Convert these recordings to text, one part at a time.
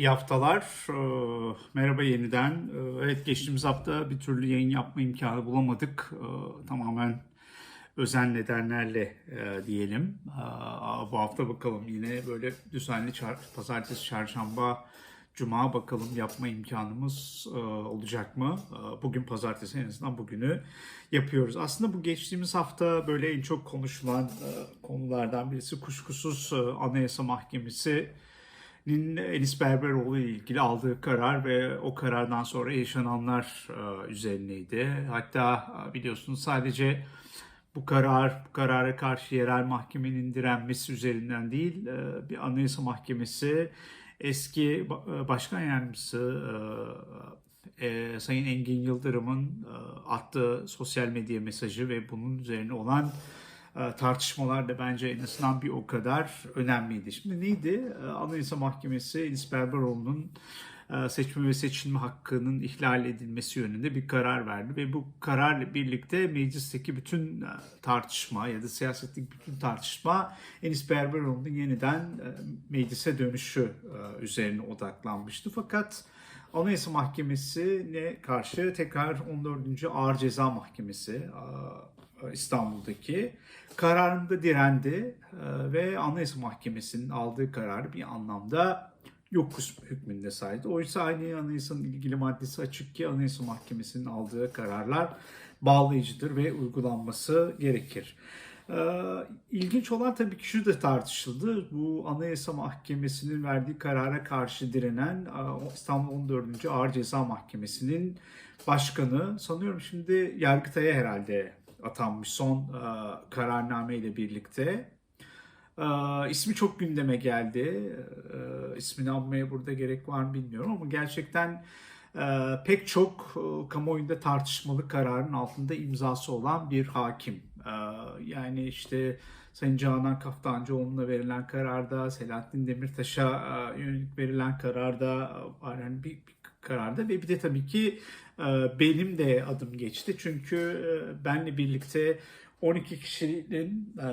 İyi haftalar. Ee, Merhaba yeniden. Ee, Evet geçtiğimiz hafta bir türlü yayın yapma imkanı bulamadık. Ee, Tamamen özel nedenlerle e, diyelim. Bu hafta bakalım yine böyle düzenli çar- pazartesi, çarşamba, cuma bakalım yapma imkanımız e, olacak mı? Bugün pazartesi en azından bugünü yapıyoruz. Aslında bu geçtiğimiz hafta böyle en çok konuşulan e, konulardan birisi kuşkusuz Anayasa Mahkemesi Enis Berberoğlu ile ilgili aldığı karar ve o karardan sonra yaşananlar e, üzerineydi. Hatta e, biliyorsunuz sadece bu karar, bu karara karşı yerel mahkemenin direnmesi üzerinden değil, e, bir anayasa mahkemesi eski ba- başkan yardımcısı Sayın Engin Yıldırım'ın attığı sosyal medya mesajı ve bunun üzerine olan tartışmalar da bence en azından bir o kadar önemliydi. Şimdi neydi? E, Anayasa Mahkemesi Enis Berberoğlu'nun e, seçme ve seçilme hakkının ihlal edilmesi yönünde bir karar verdi ve bu kararla birlikte meclisteki bütün e, tartışma ya da siyasetteki bütün tartışma Enis Berberoğlu'nun yeniden e, meclise dönüşü üzerine odaklanmıştı. Fakat Anayasa Mahkemesi'ne karşı tekrar 14. Ağır Ceza Mahkemesi İstanbul'daki kararında direndi e, ve Anayasa Mahkemesi'nin aldığı karar bir anlamda yok hükmünde saydı. Oysa aynı anayasanın ilgili maddesi açık ki Anayasa Mahkemesi'nin aldığı kararlar bağlayıcıdır ve uygulanması gerekir. Ee, İlginç olan tabii ki şu da tartışıldı. Bu Anayasa Mahkemesi'nin verdiği karara karşı direnen e, İstanbul 14. Ağır Ceza Mahkemesi'nin başkanı sanıyorum şimdi Yargıtay'a herhalde atanmış son e, kararname ile birlikte. E, ismi çok gündeme geldi. E, ismini anmaya burada gerek var mı bilmiyorum ama gerçekten e, pek çok e, kamuoyunda tartışmalı kararın altında imzası olan bir hakim. E, yani işte Sayın Canan Kaftancıoğlu'na verilen kararda, Selahattin Demirtaş'a e, yönelik verilen kararda, e, yani bir, bir kararda ve bir de tabii ki e, benim de adım geçti. Çünkü e, benle birlikte 12 kişinin e,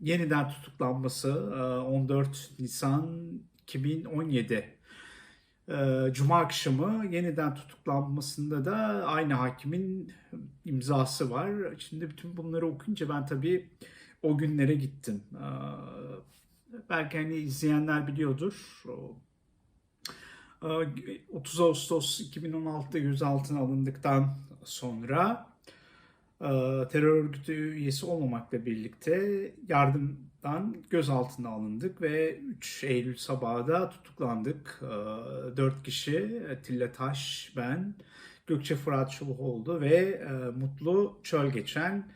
yeniden tutuklanması e, 14 Nisan 2017 e, Cuma akşamı yeniden tutuklanmasında da aynı hakimin imzası var. Şimdi bütün bunları okuyunca ben tabii o günlere gittim. Belki hani izleyenler biliyordur. O, e, 30 Ağustos 2016'da gözaltına alındıktan sonra e, terör örgütü üyesi olmamakla birlikte yardımdan gözaltına alındık ve 3 Eylül sabahı da tutuklandık. 4 kişi Atilla Taş, ben, Gökçe Fırat Çulukoğlu ve e, Mutlu Çölgeçen.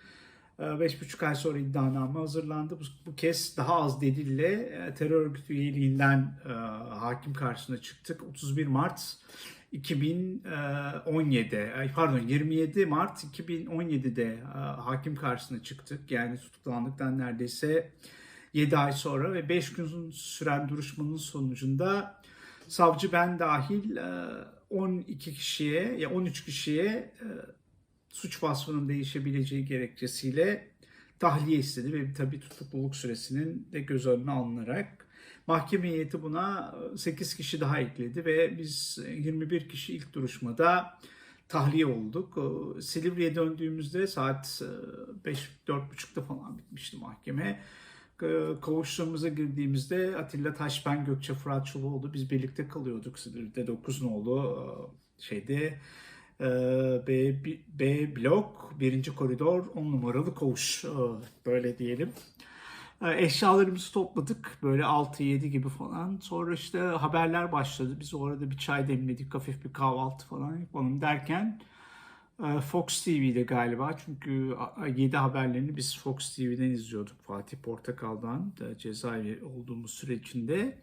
5,5 ay sonra iddianame hazırlandı. Bu, bu kez daha az delille e, terör örgütü üyeliğinden e, hakim karşısına çıktık. 31 Mart 2017, ay pardon 27 Mart 2017'de e, hakim karşısına çıktık. Yani tutuklandıktan neredeyse 7 ay sonra ve 5 gün süren duruşmanın sonucunda savcı ben dahil e, 12 kişiye ya 13 kişiye e, suç vasfının değişebileceği gerekçesiyle tahliye istedi ve tabii tutukluluk süresinin de göz önüne alınarak mahkeme heyeti buna 8 kişi daha ekledi ve biz 21 kişi ilk duruşmada tahliye olduk. Silivri'ye döndüğümüzde saat 5 4.30'da falan bitmişti mahkeme. Kavuştuğumuza girdiğimizde Atilla Taşben, Gökçe Fırat Çuluoğlu biz birlikte kalıyorduk Silivri'de 9 nolu şeyde B, B blok, birinci koridor, 10 numaralı koğuş böyle diyelim. Eşyalarımızı topladık böyle 6-7 gibi falan. Sonra işte haberler başladı. Biz orada bir çay demledik, hafif bir kahvaltı falan yapalım derken Fox TV'de galiba çünkü 7 haberlerini biz Fox TV'den izliyorduk Fatih Portakal'dan cezaevi olduğumuz sürecinde.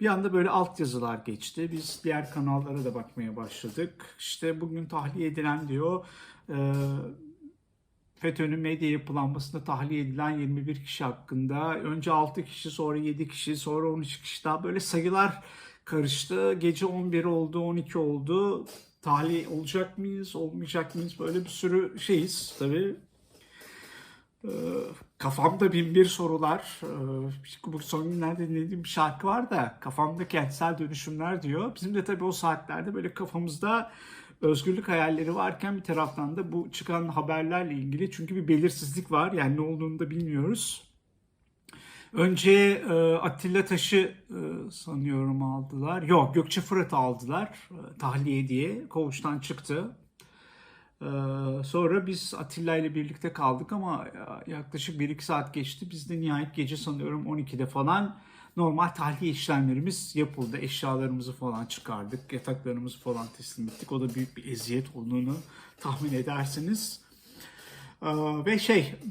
Bir anda böyle altyazılar geçti. Biz diğer kanallara da bakmaya başladık. İşte bugün tahliye edilen diyor FETÖ'nün medya yapılanmasında tahliye edilen 21 kişi hakkında önce 6 kişi sonra 7 kişi sonra 13 kişi daha böyle sayılar karıştı. Gece 11 oldu 12 oldu. Tahliye olacak mıyız olmayacak mıyız böyle bir sürü şeyiz tabii. Ee, Kafamda bin bir sorular. Ee, Bu son günlerde dinlediğim bir şarkı var da kafamda kentsel dönüşümler diyor. Bizim de tabii o saatlerde böyle kafamızda özgürlük hayalleri varken bir taraftan da bu çıkan haberlerle ilgili çünkü bir belirsizlik var. Yani ne olduğunu da bilmiyoruz. Önce e, Atilla Taş'ı e, sanıyorum aldılar. Yok Gökçe Fırat'ı aldılar e, tahliye diye. Koğuştan çıktı. Ee, sonra biz Atilla ile birlikte kaldık ama yaklaşık 1-2 saat geçti. Biz de nihayet gece sanıyorum 12'de falan normal tahliye işlemlerimiz yapıldı. Eşyalarımızı falan çıkardık. Yataklarımızı falan teslim ettik. O da büyük bir eziyet olduğunu tahmin edersiniz. Ee, ve şey hmm,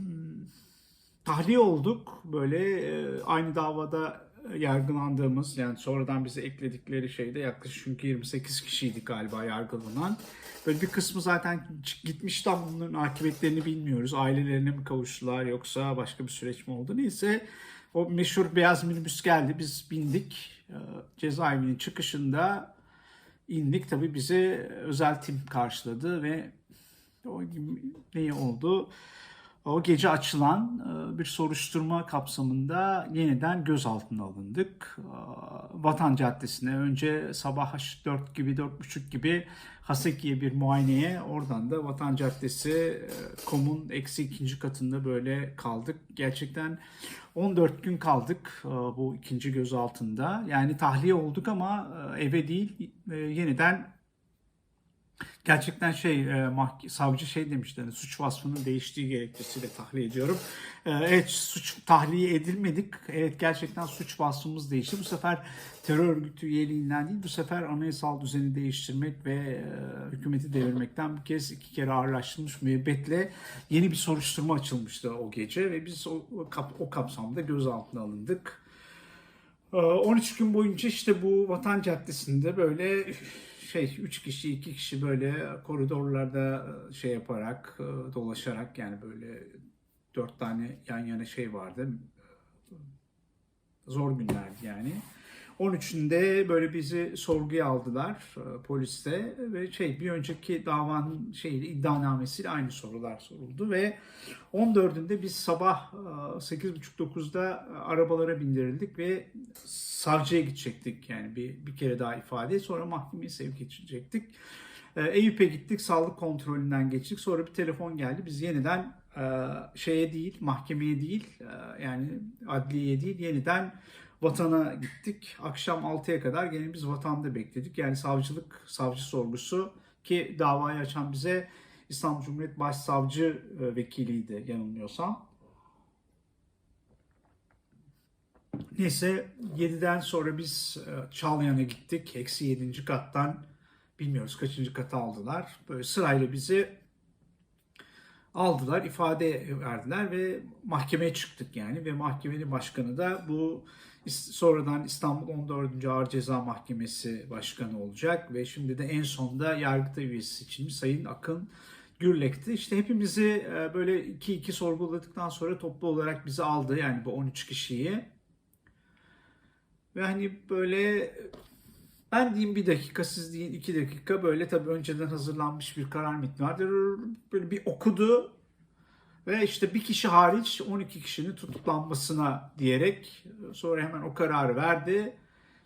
tahliye olduk. Böyle e, aynı davada yargılandığımız yani sonradan bize ekledikleri şeyde yaklaşık çünkü 28 kişiydik galiba yargılanan. Böyle bir kısmı zaten gitmişti ama bunların akıbetlerini bilmiyoruz. Ailelerine mi kavuştular yoksa başka bir süreç mi oldu neyse. O meşhur beyaz minibüs geldi biz bindik. Ee, Cezaevinin çıkışında indik. Tabii bizi özel tim karşıladı ve o ne oldu? O gece açılan e, bir soruşturma kapsamında yeniden gözaltına alındık. E, Vatan Caddesi'ne önce sabah 4 gibi 4.30 gibi Haseki'ye bir muayeneye oradan da Vatan Caddesi e, komun eksi ikinci katında böyle kaldık. Gerçekten 14 gün kaldık bu ikinci gözaltında. Yani tahliye olduk ama eve değil yeniden Gerçekten şey e, savcı şey demişti hani suç vasfının değiştiği gerekçesiyle tahliye ediyorum. E, evet suç tahliye edilmedik. Evet gerçekten suç vasfımız değişti. Bu sefer terör örgütü üyeliğinden değil bu sefer anayasal düzeni değiştirmek ve e, hükümeti devirmekten bir kez iki kere ağırlaştırılmış müebbetle yeni bir soruşturma açılmıştı o gece ve biz o, o, kap- o kapsamda gözaltına alındık. E, 13 gün boyunca işte bu Vatan Caddesi'nde böyle şey üç kişi iki kişi böyle koridorlarda şey yaparak e, dolaşarak yani böyle dört tane yan yana şey vardı. Zor günlerdi yani. 13'ünde böyle bizi sorguya aldılar e, poliste. Ve şey bir önceki davanın şeyi iddianamesiyle aynı sorular soruldu. Ve 14'ünde biz sabah 8.30-9'da arabalara bindirildik ve savcıya gidecektik. Yani bir, bir kere daha ifade. Sonra mahkemeye sevk edecektik. E, Eyüp'e gittik sağlık kontrolünden geçtik. Sonra bir telefon geldi. Biz yeniden e, şeye değil mahkemeye değil yani adliyeye değil yeniden vatana gittik. Akşam 6'ya kadar gene biz vatanda bekledik. Yani savcılık, savcı sorgusu ki davayı açan bize İstanbul Cumhuriyet Başsavcı e, vekiliydi yanılmıyorsam. Neyse 7'den sonra biz e, Çağlayan'a gittik. Eksi 7. kattan bilmiyoruz kaçıncı kata aldılar. Böyle sırayla bizi aldılar, ifade verdiler ve mahkemeye çıktık yani. Ve mahkemenin başkanı da bu sonradan İstanbul 14. Ağır Ceza Mahkemesi Başkanı olacak ve şimdi de en sonda Yargıtay üyesi için Sayın Akın Gürlek'ti. İşte hepimizi e, böyle iki iki sorguladıktan sonra toplu olarak bizi aldı yani bu 13 kişiyi. Ve hani böyle ben diyeyim bir dakika, siz deyin iki dakika. Böyle tabii önceden hazırlanmış bir karar metni vardır. Böyle bir okudu ve işte bir kişi hariç 12 kişinin tutuklanmasına diyerek sonra hemen o kararı verdi.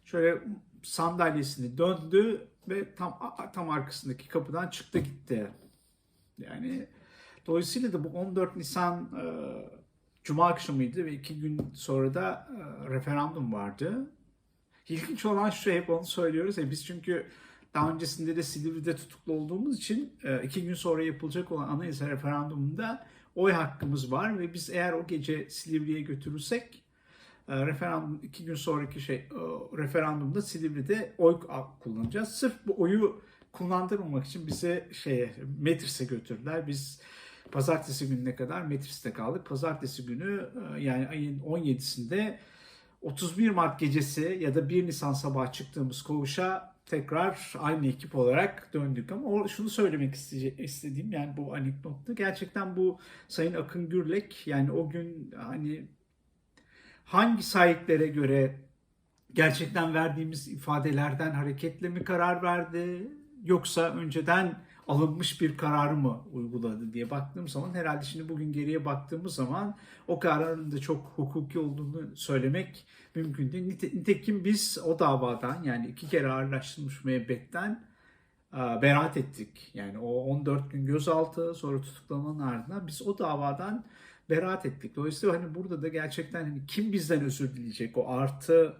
Şöyle sandalyesini döndü ve tam tam arkasındaki kapıdan çıktı gitti. Yani dolayısıyla da bu 14 Nisan e, Cuma akşamıydı ve iki gün sonra da e, referandum vardı. İlginç olan şu hep onu söylüyoruz ya biz çünkü daha öncesinde de Silivri'de tutuklu olduğumuz için e, iki gün sonra yapılacak olan anayasa referandumunda oy hakkımız var ve biz eğer o gece Silivri'ye götürürsek e, referandum iki gün sonraki şey e, referandumda Silivri'de oy kullanacağız. Sırf bu oyu kullandırmamak için bize şeye Metris'e götürdüler. Biz pazartesi gününe kadar Metris'te kaldık. Pazartesi günü yani ayın 17'sinde 31 Mart gecesi ya da 1 Nisan sabahı çıktığımız koğuşa tekrar aynı ekip olarak döndük. Ama şunu söylemek istediğim yani bu anekdotta gerçekten bu Sayın Akın Gürlek yani o gün hani hangi sahiplere göre gerçekten verdiğimiz ifadelerden hareketle mi karar verdi yoksa önceden alınmış bir kararı mı uyguladı diye baktığım zaman herhalde şimdi bugün geriye baktığımız zaman o kararın da çok hukuki olduğunu söylemek mümkün değil. Nite- Nitekim biz o davadan yani iki kere ağırlaştırılmış müebbetten e, beraat ettik. Yani o 14 gün gözaltı sonra tutuklamanın ardından biz o davadan beraat ettik. Dolayısıyla hani burada da gerçekten hani kim bizden özür dileyecek o artı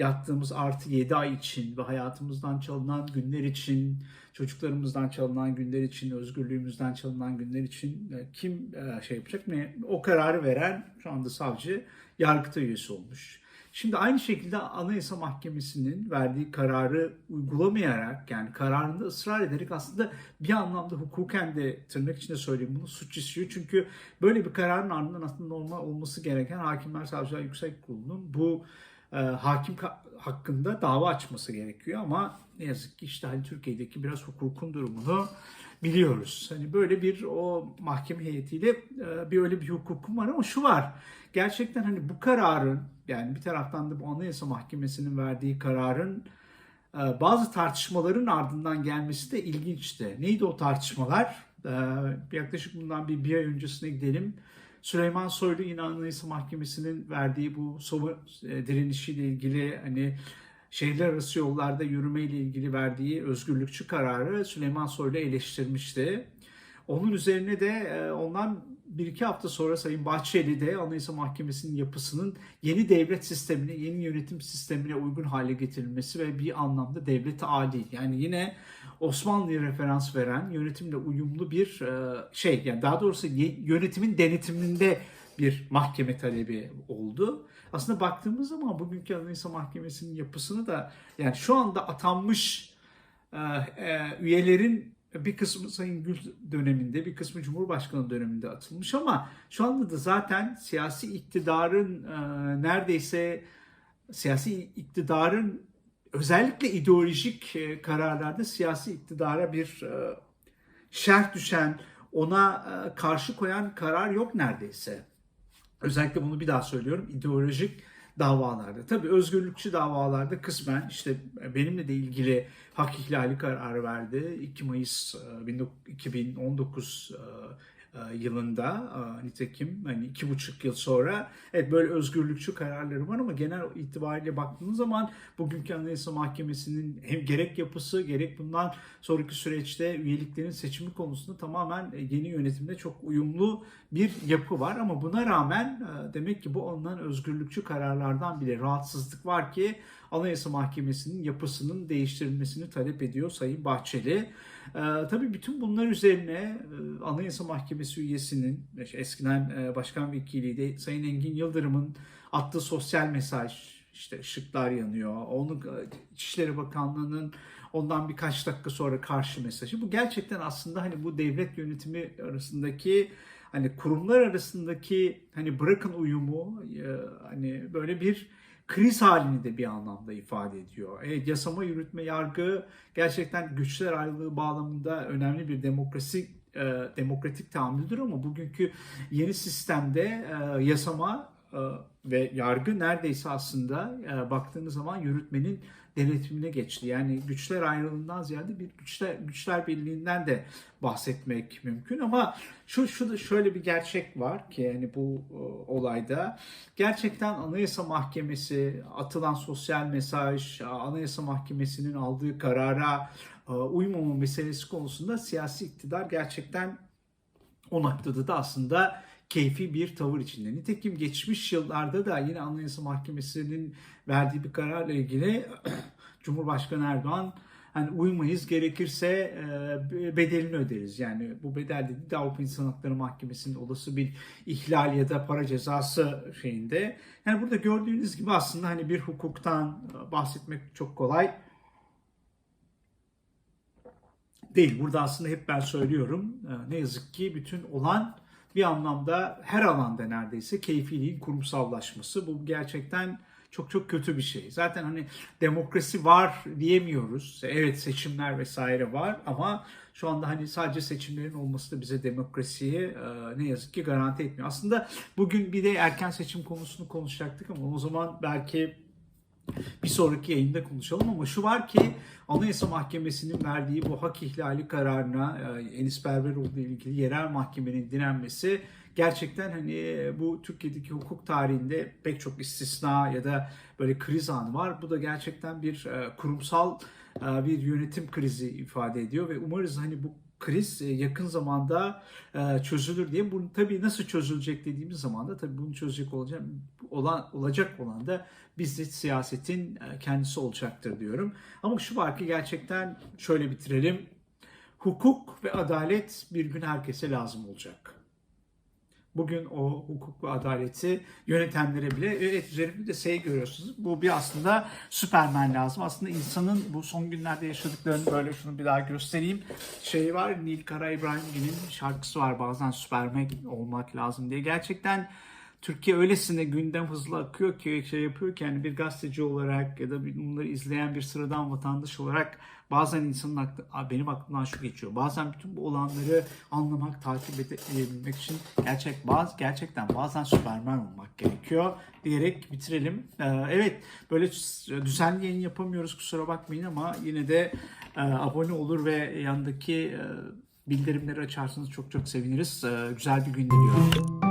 yattığımız artı 7 ay için ve hayatımızdan çalınan günler için, çocuklarımızdan çalınan günler için, özgürlüğümüzden çalınan günler için e, kim e, şey yapacak? Ne? O kararı veren şu anda savcı yargıta üyesi olmuş. Şimdi aynı şekilde Anayasa Mahkemesi'nin verdiği kararı uygulamayarak yani kararında ısrar ederek aslında bir anlamda hukuken de tırnak içinde söyleyeyim bunu suç işliyor. Çünkü böyle bir kararın ardından aslında normal olması gereken Hakimler Savcılar Yüksek Kurulu'nun bu e, hakim hakkında dava açması gerekiyor ama ne yazık ki işte hani Türkiye'deki biraz hukukun durumunu biliyoruz. Hani böyle bir o mahkeme heyetiyle e, bir öyle bir hukukum var ama şu var. Gerçekten hani bu kararın yani bir taraftan da bu Anayasa Mahkemesi'nin verdiği kararın e, bazı tartışmaların ardından gelmesi de ilginçti. Neydi o tartışmalar? E, yaklaşık bundan bir, bir ay öncesine gidelim. Süleyman Soylu yine Anayasa Mahkemesi'nin verdiği bu sovu e, direnişiyle ilgili hani şehirler arası yollarda yürümeyle ilgili verdiği özgürlükçü kararı Süleyman Soylu eleştirmişti. Onun üzerine de e, ondan bir iki hafta sonra Sayın Bahçeli de Anayasa Mahkemesi'nin yapısının yeni devlet sistemine, yeni yönetim sistemine uygun hale getirilmesi ve bir anlamda devlet adi yani yine Osmanlı'ya referans veren yönetimle uyumlu bir e, şey yani daha doğrusu yönetimin denetiminde bir mahkeme talebi oldu. Aslında baktığımız zaman bugünkü Anayasa Mahkemesi'nin yapısını da yani şu anda atanmış e, e, üyelerin bir kısmı Sayın Gül döneminde, bir kısmı Cumhurbaşkanı döneminde atılmış ama şu anda da zaten siyasi iktidarın e, neredeyse siyasi iktidarın özellikle ideolojik e, kararlarda siyasi iktidara bir e, şerh düşen, ona e, karşı koyan karar yok neredeyse. Özellikle bunu bir daha söylüyorum. ideolojik davalarda. Tabii özgürlükçü davalarda kısmen işte benimle de ilgili hak ihlali kararı verdi. 2 Mayıs e, 2019 e, yılında e, nitekim hani iki buçuk yıl sonra evet böyle özgürlükçü kararları var ama genel itibariyle baktığınız zaman bugünkü Anayasa Mahkemesi'nin hem gerek yapısı gerek bundan sonraki süreçte üyeliklerin seçimi konusunda tamamen yeni yönetimde çok uyumlu bir yapı var ama buna rağmen e, demek ki bu alınan özgürlükçü kararlardan bile rahatsızlık var ki Anayasa Mahkemesi'nin yapısının değiştirilmesini talep ediyor Sayın Bahçeli. Ee, tabii bütün bunlar üzerine e, Anayasa Mahkemesi üyesinin eskiden e, başkan vekiliydi Sayın Engin Yıldırım'ın attığı sosyal mesaj işte ışıklar yanıyor. Onu e, İçişleri Bakanlığı'nın ondan birkaç dakika sonra karşı mesajı. Bu gerçekten aslında hani bu devlet yönetimi arasındaki hani kurumlar arasındaki hani bırakın uyumu e, hani böyle bir kriz halini de bir anlamda ifade ediyor. Evet, yasama, yürütme, yargı gerçekten güçler ayrılığı bağlamında önemli bir demokrasi e, demokratik tahammüldür ama bugünkü yeni sistemde e, yasama e, ve yargı neredeyse aslında e, baktığınız zaman yürütmenin denetimine geçti. Yani güçler ayrılığından ziyade bir güçler güçler birliğinden de bahsetmek mümkün ama şu şu da şöyle bir gerçek var ki yani bu e, olayda gerçekten Anayasa Mahkemesi atılan sosyal mesaj, Anayasa Mahkemesi'nin aldığı karara e, uymama meselesi konusunda siyasi iktidar gerçekten o noktada da aslında keyfi bir tavır içinde. Nitekim geçmiş yıllarda da yine Anayasa Mahkemesi'nin verdiği bir kararla ilgili Cumhurbaşkanı Erdoğan hani uymayız gerekirse e, bedelini öderiz. Yani bu bedel dedi de Avrupa İnsan Hakları Mahkemesi'nin olası bir ihlal ya da para cezası şeyinde. Yani burada gördüğünüz gibi aslında hani bir hukuktan bahsetmek çok kolay değil. Burada aslında hep ben söylüyorum e, ne yazık ki bütün olan bir anlamda her alanda neredeyse keyfiliğin kurumsallaşması. Bu gerçekten çok çok kötü bir şey. Zaten hani demokrasi var diyemiyoruz. Evet seçimler vesaire var ama şu anda hani sadece seçimlerin olması da bize demokrasiyi e, ne yazık ki garanti etmiyor. Aslında bugün bir de erken seçim konusunu konuşacaktık ama o zaman belki bir sonraki yayında konuşalım ama şu var ki Anayasa Mahkemesi'nin verdiği bu hak ihlali kararına e, Enis Berberoğlu ile ilgili yerel mahkemenin direnmesi gerçekten hani e, bu Türkiye'deki hukuk tarihinde pek çok istisna ya da böyle kriz anı var. Bu da gerçekten bir e, kurumsal bir yönetim krizi ifade ediyor ve umarız hani bu kriz e, yakın zamanda e, çözülür diye. Bunu tabii nasıl çözülecek dediğimiz zaman da tabii bunu çözecek olacak olan olacak olan da bizzat siyasetin e, kendisi olacaktır diyorum. Ama şu var ki gerçekten şöyle bitirelim. Hukuk ve adalet bir gün herkese lazım olacak. Bugün o hukuk ve adaleti yönetenlere bile evet üzerimde de şey görüyorsunuz. Bu bir aslında Süpermen lazım. Aslında insanın bu son günlerde yaşadıklarını böyle şunu bir daha göstereyim. Şey var Nil Kara İbrahimgil'in şarkısı var bazen Süpermen olmak lazım diye. Gerçekten Türkiye öylesine gündem hızlı akıyor ki şey yapıyor ki yani bir gazeteci olarak ya da bunları izleyen bir sıradan vatandaş olarak bazen insanın aklı, benim aklımdan şu geçiyor. Bazen bütün bu olanları anlamak, takip edebilmek için gerçek bazı gerçekten bazen Süperman olmak gerekiyor diyerek bitirelim. Ee, evet böyle düzenli yayın yapamıyoruz kusura bakmayın ama yine de e, abone olur ve yandaki e, bildirimleri açarsanız çok çok seviniriz. Ee, güzel bir gün diliyorum.